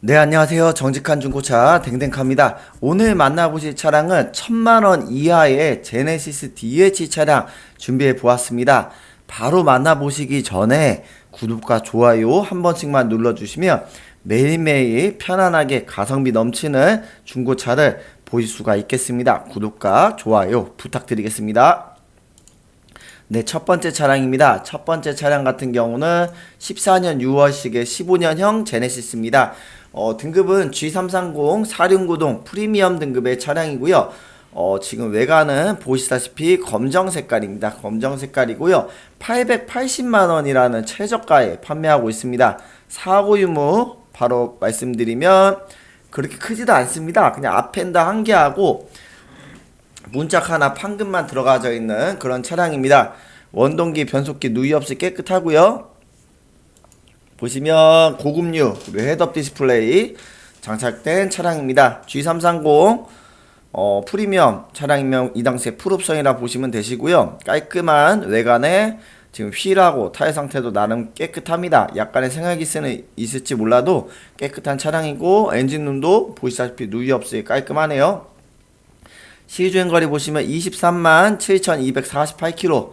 네, 안녕하세요. 정직한 중고차 댕댕카입니다. 오늘 만나보실 차량은 천만원 이하의 제네시스 DH 차량 준비해 보았습니다. 바로 만나보시기 전에 구독과 좋아요 한 번씩만 눌러주시면 매일매일 편안하게 가성비 넘치는 중고차를 보실 수가 있겠습니다. 구독과 좋아요 부탁드리겠습니다. 네, 첫 번째 차량입니다. 첫 번째 차량 같은 경우는 14년 6월식의 15년형 제네시스입니다. 어, 등급은 G330 4륜구동 프리미엄 등급의 차량이고요. 어, 지금 외관은 보시다시피 검정 색깔입니다. 검정 색깔이고요. 880만원이라는 최저가에 판매하고 있습니다. 사고 유무 바로 말씀드리면 그렇게 크지도 않습니다. 그냥 앞엔다 한 개하고 문짝 하나 판금만 들어가져 있는 그런 차량입니다. 원동기, 변속기, 누이 없이 깨끗하고요. 보시면 고급류 그리고 헤드업 디스플레이 장착된 차량입니다. G330 어, 프리미엄 차량이면 이 당시에 풀옵션이라 보시면 되시고요. 깔끔한 외관에 지금 휠하고 타일 상태도 나름 깨끗합니다. 약간의 생활기스는 있을지 몰라도 깨끗한 차량이고 엔진룸도 보시다시피 누이 없이 깔끔하네요. 시주행 거리 보시면 23만 7,248km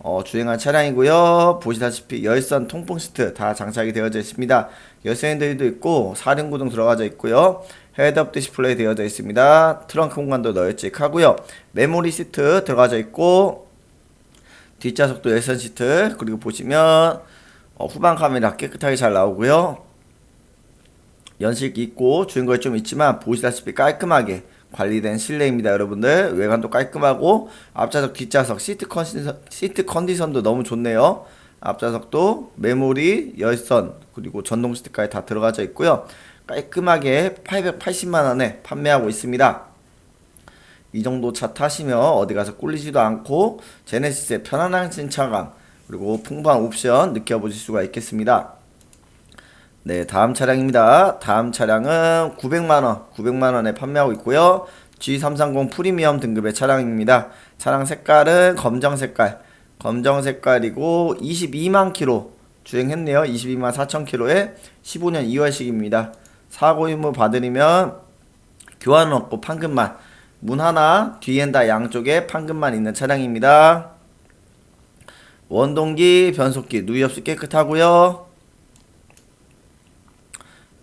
어, 주행한 차량이고요. 보시다시피 열선 통풍 시트 다 장착이 되어져 있습니다. 열선 핸들도 있고 사륜 구동 들어가져 있고요. 헤드업 디스플레이 되어져 있습니다. 트렁크 공간도 널찍하고요. 메모리 시트 들어가져 있고 뒷좌석도 열선 시트 그리고 보시면 어, 후방 카메라 깨끗하게 잘 나오고요. 연식 있고 주행거리 좀 있지만 보시다시피 깔끔하게 관리된 실내입니다 여러분들. 외관도 깔끔하고 앞좌석 뒷좌석 시트 컨디션, 시트 컨디션도 너무 좋네요. 앞좌석도 메모리 열선 그리고 전동 시트까지 다 들어가져 있고요. 깔끔하게 880만 원에 판매하고 있습니다. 이 정도 차 타시면 어디 가서 꿀리지도 않고 제네시스의 편안한 신차감 그리고 풍부한 옵션 느껴보실 수가 있겠습니다 네, 다음 차량입니다. 다음 차량은 900만원, 900만원에 판매하고 있고요. G330 프리미엄 등급의 차량입니다. 차량 색깔은 검정 색깔, 검정 색깔이고 22만 킬로 주행했네요. 22만 4천 킬로에 15년 2월식입니다. 사고 유무 받으리면 교환은 없고 판금만, 문 하나, 뒤엔 다 양쪽에 판금만 있는 차량입니다. 원동기, 변속기, 누이 없이 깨끗하고요.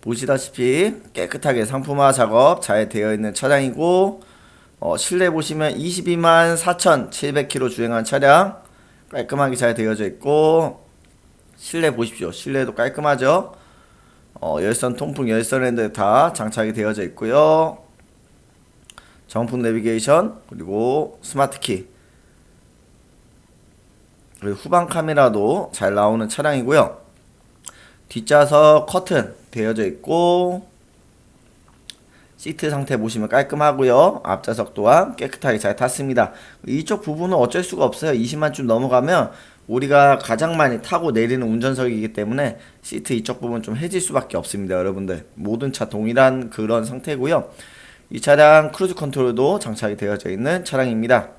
보시다시피 깨끗하게 상품화 작업 잘 되어 있는 차량이고 어, 실내 보시면 22만 4,700km 주행한 차량 깔끔하게 잘 되어져 있고 실내 보십시오. 실내도 깔끔하죠? 어, 열선 통풍 열선 핸들 다 장착이 되어져 있고요. 정품 내비게이션 그리고 스마트 키 그리고 후방 카메라도 잘 나오는 차량이고요 뒷좌석 커튼 되어져 있고 시트 상태 보시면 깔끔하고요. 앞좌석 또한 깨끗하게 잘 탔습니다. 이쪽 부분은 어쩔 수가 없어요. 20만 좀 넘어가면 우리가 가장 많이 타고 내리는 운전석이기 때문에 시트 이쪽 부분 좀 해질 수밖에 없습니다 여러분들. 모든 차 동일한 그런 상태고요. 이 차량 크루즈 컨트롤도 장착이 되어져 있는 차량입니다.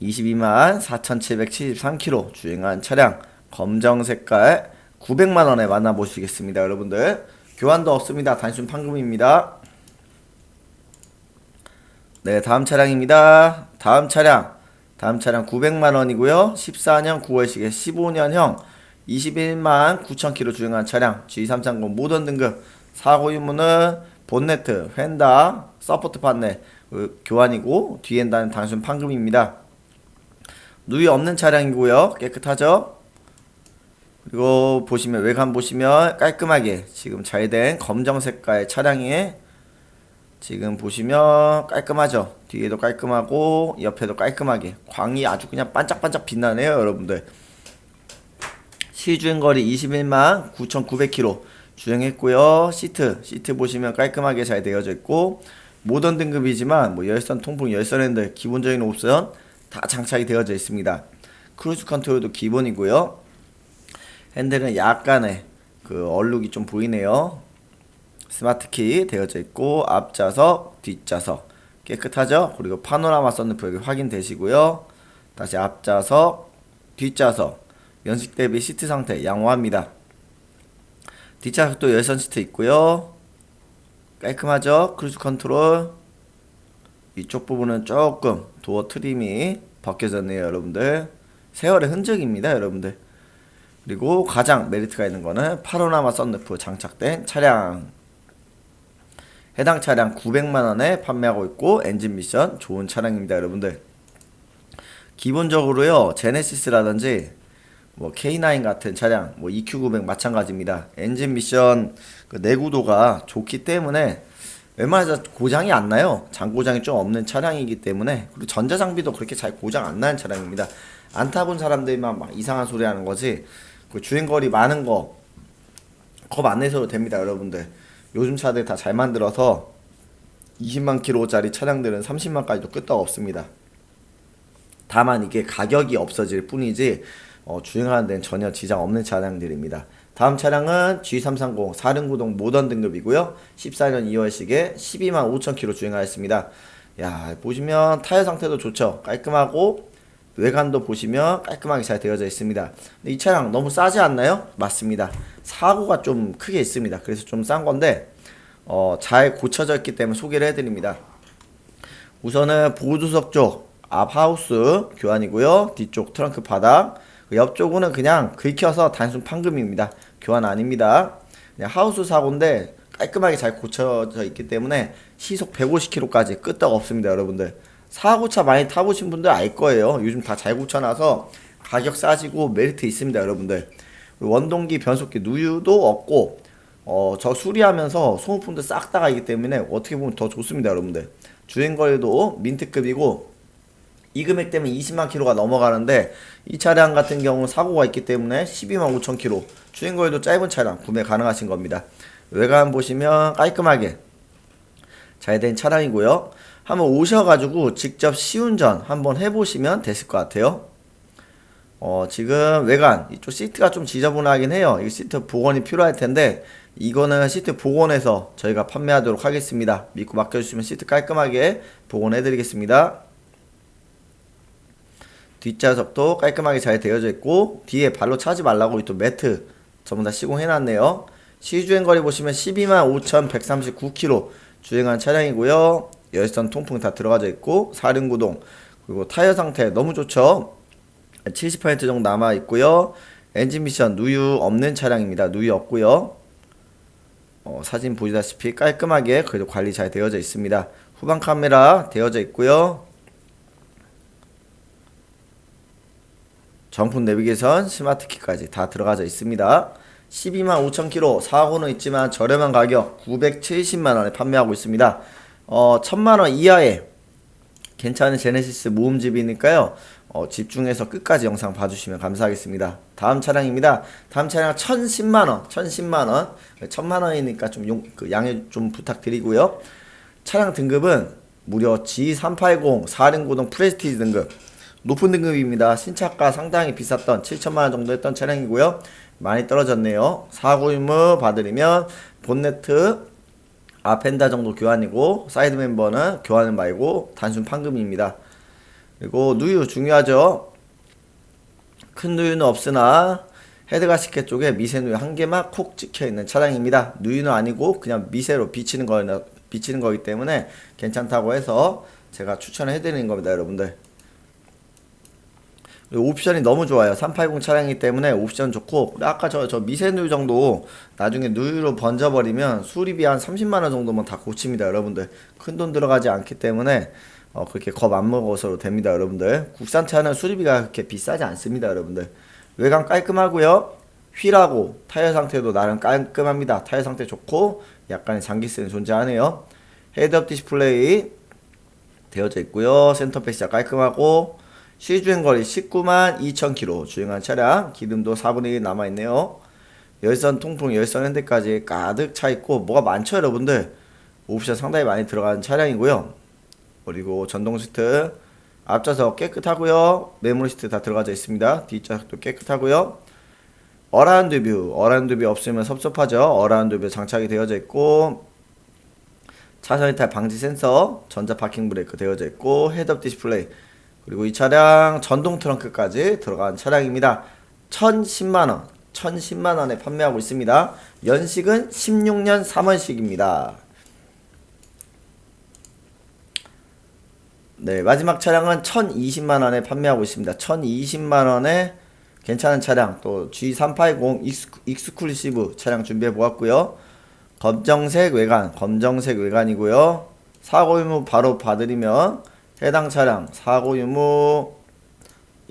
22만 4,773km 주행한 차량. 검정 색깔 900만원에 만나보시겠습니다 여러분들. 교환도 없습니다. 단순 판금입니다. 네 다음 차량입니다. 다음 차량. 다음 차량 900만원이고요. 14년 9월식에 15년형 21만 9천km 주행한 차량. G330 모던 등급. 사고 유무는 본네트, 휀다, 서포트 판넬 그 교환이고 뒤엔다는 단순 판금입니다. 누이 없는 차량이고요. 깨끗하죠 그리고 보시면 외관 보시면 깔끔하게 지금 잘 된 검정 색깔 차량에 지금 보시면 깔끔하죠? 뒤에도 깔끔하고 옆에도 깔끔하게. 광이 아주 그냥 반짝반짝 빛나네요 여러분들. 시주행 거리 21만 9,900km 주행했고요. 시트 시트 보시면 깔끔하게 잘 되어져 있고 모던 등급이지만 뭐 열선 통풍 열선 핸들 기본적인 옵션 다 장착이 되어져 있습니다. 크루즈 컨트롤도 기본이고요 핸들은 약간의 그 얼룩이 좀 보이네요. 스마트키 되어져 있고 앞좌석, 뒷좌석 깨끗하죠? 그리고 파노라마 썬루프 여기 확인되시고요. 다시 앞좌석, 뒷좌석 연식 대비 시트 상태 양호합니다. 뒷좌석도 열선 시트 있고요. 깔끔하죠? 크루즈 컨트롤. 이쪽 부분은 조금 도어 트림이 벗겨졌네요, 여러분들. 세월의 흔적입니다, 여러분들. 그리고 가장 메리트가 있는 거는 파노라마 썬루프 장착된 차량. 해당 차량 900만 원에 판매하고 있고 엔진 미션 좋은 차량입니다, 여러분들. 기본적으로요, 제네시스라든지 뭐 K9 같은 차량, 뭐 EQ900 마찬가지입니다. 엔진 미션 그 내구도가 좋기 때문에 웬만해서 고장이 안 나요. 장고장이 좀 없는 차량이기 때문에 그리고 전자 장비도 그렇게 잘 고장 안 나는 차량입니다. 안 타본 사람들만 막 이상한 소리 하는 거지. 그 주행거리 많은 거 겁 안 내셔도 됩니다, 여러분들. 요즘 차들 다 잘 만들어서 20만 킬로짜리 차량들은 30만까지도 끄떡 없습니다. 다만 이게 가격이 없어질 뿐이지 어, 주행하는 데는 전혀 지장 없는 차량들입니다. 다음 차량은 G330 4륜구동 모던 등급이고요. 14년 2월식에 12만 5천 킬로 주행하였습니다. 야 보시면 타이어 상태도 좋죠. 깔끔하고 외관도 보시면 깔끔하게 잘 되어져 있습니다. 이 차량 너무 싸지 않나요? 맞습니다. 사고가 좀 크게 있습니다. 그래서 좀 싼 건데 어, 잘 고쳐져 있기 때문에 소개를 해드립니다. 우선은 보조석 쪽 앞 하우스 교환이고요. 뒤쪽 트렁크 바닥 그 옆쪽은 그냥 긁혀서 단순 판금입니다. 교환 아닙니다. 그냥 하우스 사고인데 깔끔하게 잘 고쳐져 있기 때문에 시속 150km까지 끄떡 없습니다, 여러분들. 사고차 많이 타보신 분들 알 거예요. 요즘 다 잘 고쳐놔서 가격 싸지고 메리트 있습니다, 여러분들. 원동기 변속기 누유도 없고 어, 저 수리하면서 소모품도 싹 다가이기 때문에 어떻게 보면 더 좋습니다, 여러분들. 주행거리도 민트급이고 이 금액 때문에 20만 킬로가 넘어가는데 이 차량 같은 경우는 사고가 있기 때문에 12만 5천 킬로 주행거리도 짧은 차량 구매 가능하신 겁니다. 외관 보시면 깔끔하게 잘 된 차량이고요. 한번 오셔가지고 직접 시운전 한번 해보시면 됐을 것 같아요. 어, 지금 외관 이쪽 시트가 좀 지저분하긴 해요. 이 시트 복원이 필요할 텐데 이거는 시트 복원해서 저희가 판매하도록 하겠습니다. 믿고 맡겨주시면 시트 깔끔하게 복원해드리겠습니다. 뒷좌석도 깔끔하게 잘 되어져 있고 뒤에 발로 차지 말라고 또 매트 전부 다 시공해놨네요. 시주행 거리 보시면 125,139km 주행한 차량이고요. 열선 통풍 다 들어가져 있고 사륜구동 그리고 타이어 상태 너무 좋죠. 70% 정도 남아 있고요. 엔진 미션 누유 없는 차량입니다. 누유 없고요. 어, 사진 보시다시피 깔끔하게 그래도 관리 잘 되어져 있습니다. 후방 카메라 되어져 있고요. 정품 내비게이션, 스마트 키까지 다 들어가져 있습니다. 12만 5천 킬로 사고는 있지만 저렴한 가격 970만 원에 판매하고 있습니다. 어, 1000만 원 이하에 괜찮은 제네시스 모음집이니까요. 어, 집중해서 끝까지 영상 봐주시면 감사하겠습니다. 다음 차량입니다. 다음 차량 1010만원, 1010만원. 1000만원이니까 좀 용, 그 양해 좀 부탁드리고요. 차량 등급은 무려 G380 4륜구동 프레스티지 등급. 높은 등급입니다. 신차가 상당히 비쌌던 7천만원 정도 했던 차량이고요. 많이 떨어졌네요. 사고 유무 봐드리면 본네트 아펜다 정도 교환이고 사이드 멤버는 교환은 말고 단순 판금입니다. 그리고 누유 중요하죠. 큰 누유는 없으나 헤드가시켓 쪽에 미세 누유 한 개만 콕 찍혀 있는 차량입니다. 누유는 아니고 그냥 미세로 비치는 거 비치는 거기 때문에 괜찮다고 해서 제가 추천해 드리는 겁니다, 여러분들. 옵션이 너무 좋아요. 380 차량이기 때문에 옵션 좋고 아까 저, 저 미세 누유 정도 나중에 누유로 번져버리면 수리비 한 30만원 정도면 다 고칩니다 여러분들. 큰 돈 들어가지 않기 때문에 어, 그렇게 겁 안 먹어서도 됩니다 여러분들. 국산차는 수리비가 그렇게 비싸지 않습니다 여러분들. 외관 깔끔하고요. 휠하고 타이어 상태도 나름 깔끔합니다. 타이어 상태 좋고 약간의 장기스는 존재하네요. 헤드업 디스플레이 되어져 있고요. 센터페시가 깔끔하고 시주행 거리 19만 2천0 k 주행한 차량. 기름도 4분의 1 남아있네요. 열선 통풍 열선 핸드까지 가득 차있고 뭐가 많죠 여러분들? 옵션 상당히 많이 들어간 차량이고요. 그리고 전동 시트 앞좌석 깨끗하고요. 메모리 시트 다 들어가져 있습니다. 뒷좌석도 깨끗하고요. 어라운드 뷰 어라운드 뷰 없으면 섭섭하죠. 어라운드 뷰 장착이 되어져 있고 차선 이탈 방지 센서 전자 파킹 브레이크 되어져 있고 헤드업 디스플레이 그리고 이 차량 전동 트렁크까지 들어간 차량입니다. 1010만원 1010만 원에 판매하고 있습니다. 연식은 16년 3월식입니다. 네, 마지막 차량은 1020만 원에 판매하고 있습니다. 1020만 원에 괜찮은 차량 또 G380 익스쿠, 익스클루시브 차량 준비해 보았고요. 검정색 외관, 검정색 외관이고요. 사고 유무 바로 봐드리면 해당 차량 사고 유무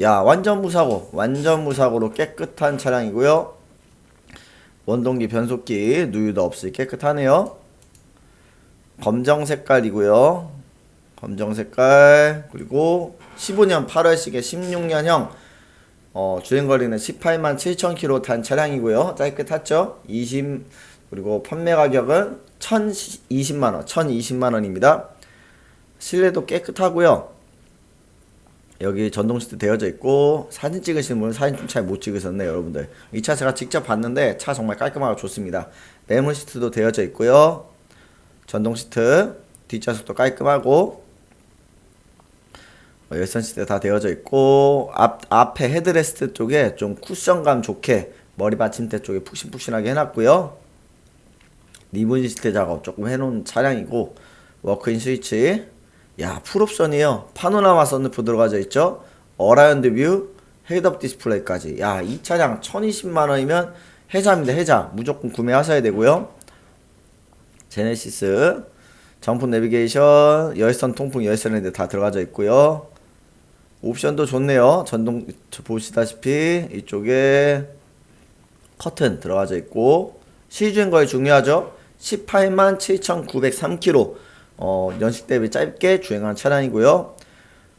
야 완전 무사고 완전 무사고로 깨끗한 차량이고요. 원동기 변속기 누유도 없이 깨끗하네요. 검정 색깔이고요. 검정 색깔 그리고 15년 8월식에 16년형 어, 주행거리는 18만 7천 킬로 탄 차량이고요. 깨끗하죠? 20 그리고 판매 가격은 1,020만 원, 1,020만 원입니다. 실내도 깨끗하고요. 여기 전동 시트 되어져 있고 사진 찍으시는 분은 사진 좀 잘 못 찍으셨네요, 여러분들. 이 차 제가 직접 봤는데 차 정말 깔끔하고 좋습니다. 매물 시트도 되어져 있고요. 전동 시트 뒷좌석도 깔끔하고 어, 열선 시트 다 되어져 있고 앞 앞에 헤드레스트 쪽에 좀 쿠션감 좋게 머리 받침대 쪽에 푹신푹신하게 해놨고요. 리본 시트 작업 조금 해놓은 차량이고 워크인 스위치 야 풀옵션이요. 파노라마 선루프 들어가져 있죠? 어라운드 뷰 헤드업 디스플레이까지. 야 이 차량 1020만원이면 해자입니다 해자. 무조건 구매하셔야 되고요. 제네시스 정품 내비게이션 열선 통풍 열선 레드 다 들어가져 있고요. 옵션도 좋네요. 전동 저 보시다시피 이쪽에 커튼 들어가져 있고 시주행 거의 중요하죠? 18만 7,903km 어, 연식 대비 짧게 주행한 차량이고요.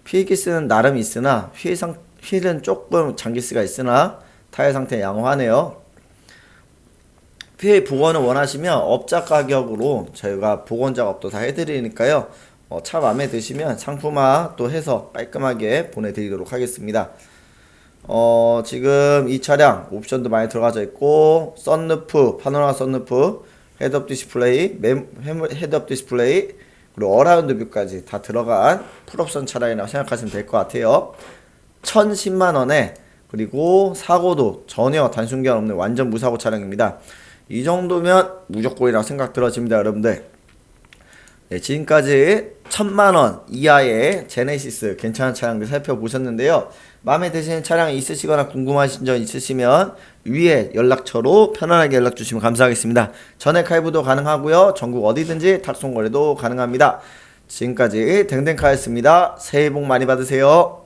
휠기스는 나름 있으나 휠 상, 휠은 조금 장기스가 있으나 타이어 상태 양호하네요. 휠 복원을 원하시면 업자 가격으로 저희가 복원 작업도 다 해드리니까요. 어, 차 마음에 드시면 상품화 또 해서 깔끔하게 보내드리도록 하겠습니다. 어, 지금 이 차량 옵션도 많이 들어가져 있고 썬루프, 파노라마 썬루프, 헤드업 디스플레이, 매, 헤드업 디스플레이, 그리고 어라운드 뷰까지 다 들어간 풀옵션 차량이라고 생각하시면 될 것 같아요. 1010만 원에 그리고 사고도 전혀 단순견 없는 완전 무사고 차량입니다. 이 정도면 무조건이라고 생각 들어집니다, 여러분들. 네, 지금까지 천만 원 이하의 제네시스 괜찮은 차량들 살펴보셨는데요. 마음에 드시는 차량이 있으시거나 궁금하신 점 있으시면 위에 연락처로 편안하게 연락 주시면 감사하겠습니다. 전액 할부도 가능하고요. 전국 어디든지 탁송 거래도 가능합니다. 지금까지 댕댕카였습니다. 새해 복 많이 받으세요.